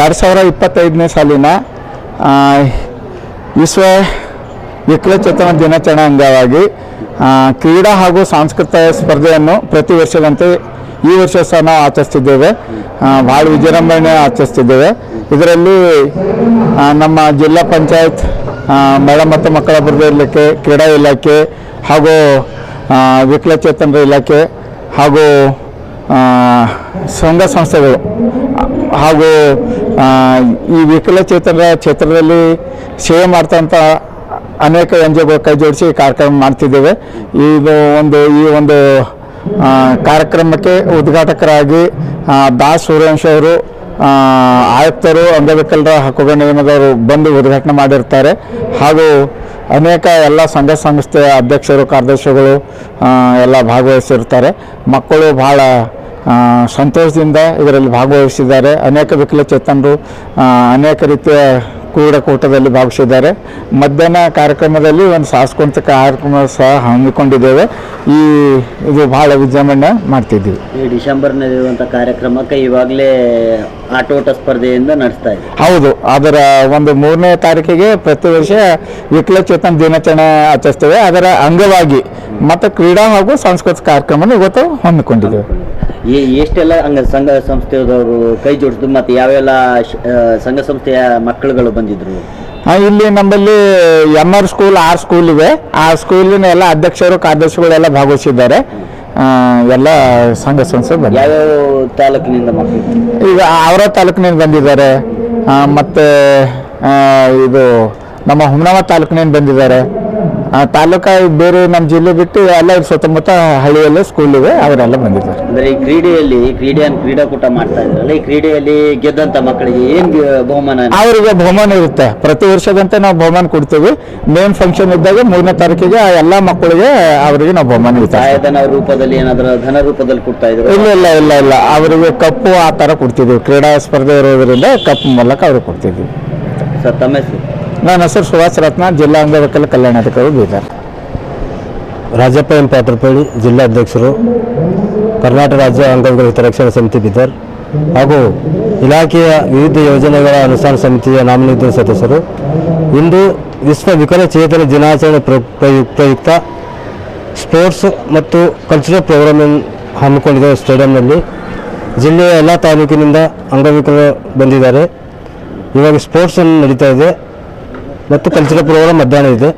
ಎರಡು ಸಾವಿರ ಇಪ್ಪತ್ತೈದನೇ ಸಾಲಿನ ವಿಶ್ವ ವಿಕಲಚೇತನ ದಿನಾಚರಣೆ ಅಂಗವಾಗಿ ಕ್ರೀಡಾ ಹಾಗೂ ಸಾಂಸ್ಕೃತಿಕ ಸ್ಪರ್ಧೆಯನ್ನು ಪ್ರತಿ ವರ್ಷದಂತೆ ಈ ವರ್ಷ ಸಹ ನಾವು ಆಚರಿಸ್ತಿದ್ದೇವೆ. ಭಾಳ ವಿಜೃಂಭಣೆ ಆಚರಿಸ್ತಿದ್ದೇವೆ. ಇದರಲ್ಲಿ ನಮ್ಮ ಜಿಲ್ಲಾ ಪಂಚಾಯತ್ ಮಹಿಳಾ ಮತ್ತು ಮಕ್ಕಳ ಅಭಿವೃದ್ಧಿ ಇಲಾಖೆ, ಕ್ರೀಡಾ ಇಲಾಖೆ ಹಾಗೂ ವಿಕಲಚೇತನರ ಇಲಾಖೆ ಹಾಗೂ ಸಂಘ ಸಂಸ್ಥೆಗಳು, ಹಾಗೂ ಈ ವಿಕಲಚೇತನ ಕ್ಷೇತ್ರದಲ್ಲಿ ಸೇವೆ ಮಾಡ್ತಂಥ ಅನೇಕ ಎನ್ ಜಿ ಒಗಳು ಕೈ ಜೋಡಿಸಿ ಕಾರ್ಯಕ್ರಮ ಮಾಡ್ತಿದ್ದೇವೆ. ಇದು ಒಂದು, ಈ ಒಂದು ಕಾರ್ಯಕ್ರಮಕ್ಕೆ ಉದ್ಘಾಟಕರಾಗಿ ದಾಸ್ ಸೂರ್ಯವಂಶಿ ಅವರು ಆಯುಕ್ತರು ಅಂಗವಿಕಲರ ಹಕ್ಕುಗಳ ನಿಯಮದವರು ಬಂದು ಉದ್ಘಾಟನೆ ಮಾಡಿರ್ತಾರೆ ಹಾಗೂ ಅನೇಕ ಎಲ್ಲ ಸಂಘ ಸಂಸ್ಥೆಯ ಅಧ್ಯಕ್ಷರು, ಕಾರ್ಯದರ್ಶಿಗಳು ಎಲ್ಲ ಭಾಗವಹಿಸಿರ್ತಾರೆ ಮಕ್ಕಳು ಭಾಳ ಸಂತೋಷದಿಂದ ಇದರಲ್ಲಿ ಭಾಗವಹಿಸಿದ್ದಾರೆ. ಅನೇಕ ವಿಕಲಚೇತನರು ಅನೇಕ ರೀತಿಯ ಕ್ರೀಡಾಕೂಟದಲ್ಲಿ ಭಾಗವಹಿಸಿದ್ದಾರೆ. ಮಧ್ಯಾಹ್ನ ಕಾರ್ಯಕ್ರಮದಲ್ಲಿ ಒಂದು ಸಾಂಸ್ಕೃತಿಕ ಕಾರ್ಯಕ್ರಮ ಸಹ ಹಮ್ಮಿಕೊಂಡಿದ್ದೇವೆ. ಈ ಇದು ಬಹಳ ವಿಜೃಂಭಣೆ ಮಾಡ್ತಿದ್ದೀವಿ. ಈ ಡಿಸೆಂಬರ್ನಲ್ಲಿರುವಂಥ ಕಾರ್ಯಕ್ರಮಕ್ಕೆ ಇವಾಗಲೇ ಆಟೋಟ ಸ್ಪರ್ಧೆಯಿಂದ ನಡೆಸ್ತಾ ಇದೆ. ಹೌದು ಅದರ ಒಂದು ಮೂರನೇ ತಾರೀಕಿಗೆ ಪ್ರತಿ ವರ್ಷ ವಿಕಲಚೇತನ ದಿನಾಚರಣೆ ಆಚರಿಸ್ತೇವೆ. ಅದರ ಅಂಗವಾಗಿ ಮತ್ತು ಕ್ರೀಡಾ ಹಾಗೂ ಸಾಂಸ್ಕೃತಿಕ ಕಾರ್ಯಕ್ರಮ ಇವತ್ತು ಹಮ್ಮಿಕೊಂಡಿದ್ದೇವೆ. ಎಷ್ಟೆಲ್ಲ ಹಂಗ ಸಂಘ ಸಂಸ್ಥೆದವರು ಕೈ ಜೋಡಿಸಿದ್ರು ಮತ್ತು ಯಾವೆಲ್ಲ ಸಂಘ ಸಂಸ್ಥೆಯ ಮಕ್ಕಳುಗಳು ಬಂದಿದ್ರು? ಇಲ್ಲಿ ನಮ್ಮಲ್ಲಿ M R school R school ಇವೆ. ಆ ಸ್ಕೂಲಿನ ಎಲ್ಲ ಅಧ್ಯಕ್ಷರು ಕಾರ್ಯದರ್ಶಿಗಳೆಲ್ಲ ಭಾಗವಹಿಸಿದ್ದಾರೆ. ಎಲ್ಲ ಸಂಘ ಸಂಸ್ಥೆ ಯಾವ ತಾಲೂಕಿನಿಂದ ಈಗ ಅವರ ತಾಲೂಕಿನಿಂದ ಬಂದಿದ್ದಾರೆ. ಮತ್ತೆ ಇದು ನಮ್ಮ ಹುಮನಾಬಾದ್ ತಾಲೂಕಿನಿಂದ ಬಂದಿದ್ದಾರೆ. ತಾಲೂಕ ಬೇರೆ ನಮ್ಮ ಜಿಲ್ಲೆ ಬಿಟ್ಟು ಎಲ್ಲ ಸುತ್ತಮುತ್ತ ಹಳ್ಳಿಯಲ್ಲೇ ಸ್ಕೂಲ್ ಇವೆ ಅವರೆಲ್ಲ ಬಂದಿದ್ದಾರೆ. ಅಂದ್ರೆ ಈ ಕ್ರೀಡೆಯಲ್ಲಿ ಕ್ರೀಡೆ ಕ್ರೀಡಾಕೂಟ ಮಾಡ್ತಾ ಇದ್ರಲ್ಲ ಈ ಕ್ರೀಡೆಯಲ್ಲಿ ಗೆದ್ದಂತ ಮಕ್ಕಳಿಗೆ ಏನ್ ಬಹುಮಾನ ಅವರಿಗೆ ಬಹುಮಾನ ಇರುತ್ತೆ. ಪ್ರತಿ ವರ್ಷದಂತೆ ನಾವು ಬಹುಮಾನ ಕೊಡ್ತೀವಿ. ಮೇನ್ ಫಂಕ್ಷನ್ ಇದ್ದಾಗ ಮೂರನೇ ತಾರೀಕಿಗೆ ಆ ಎಲ್ಲ ಮಕ್ಕಳಿಗೆ ಅವರಿಗೆ ನಾವು ಬಹುಮಾನ ಇರುತ್ತೆ ಸಹಾಯಧನ ರೂಪದಲ್ಲಿ ಏನಾದ್ರೂ ಧನ ರೂಪದಲ್ಲಿ ಕೊಡ್ತಾ ಇದ್ರು? ಇಲ್ಲ ಇಲ್ಲ ಇಲ್ಲ ಇಲ್ಲ. ಅವರಿಗೆ ಕಪ್ಪು ಆ ತರ ಕೊಡ್ತಿದ್ವಿ. ಕ್ರೀಡಾ ಸ್ಪರ್ಧೆ ಇರೋದ್ರಿಂದ ಕಪ್ ಮೂಲಕ ಅವ್ರಿಗೆ ಕೊಡ್ತಿದ್ವಿ. ಸರ್ ತಮ್ಮ ಹೆಸರು? ನನ್ನ ಹೆಸರು ಸುಭಾಷ್ ರತ್ನ, ಜಿಲ್ಲಾ ಅಂಗವಿಕಲ ಕಲ್ಯಾಣಾಧಿಕಾರಿ, ಬೀದರ್. ರಾಜಪ್ಪ ಎಂ. ಪಾತ್ರಪಳ್ಳಿ ಜಿಲ್ಲಾಧ್ಯಕ್ಷರು ಕರ್ನಾಟಕ ರಾಜ್ಯ ಅಂಗವಿಕಲ ಹಿತರಕ್ಷಣಾ ಸಮಿತಿ, ಬೀದರ್. ಹಾಗೂ ಇಲಾಖೆಯ ವಿವಿಧ ಯೋಜನೆಗಳ ಅನುಷ್ಠಾನ ಸಮಿತಿಯ ನಾಮನಿರ್ದೇಶ ಸದಸ್ಯರು. ಇಂದು ವಿಶ್ವ ವಿಕಲಚೇತನ ದಿನಾಚರಣೆ ಪ್ರಯುಕ್ತ ಯುಕ್ತ ಪ್ರಯುಕ್ತ ಸ್ಪೋರ್ಟ್ಸ್ ಮತ್ತು ಕಲ್ಚರಲ್ ಪ್ರೋಗ್ರಾಮ್ ಹಮ್ಮಿಕೊಂಡಿದ್ದೇವೆ ಸ್ಟೇಡಿಯಂನಲ್ಲಿ ಜಿಲ್ಲೆಯ ಎಲ್ಲ ತಾಲೂಕಿನಿಂದ ಅಂಗವಿಕಲರು ಬಂದಿದ್ದಾರೆ. ಇವಾಗ ಸ್ಪೋರ್ಟ್ಸನ್ನು ನಡೀತಾ ಇದೆ. ಮತ್ತು ಕಲ್ಚರಲ್ ಪ್ರೋಗ್ರಾಮ್ ಮಧ್ಯಾಹ್ನ ಇದೆ.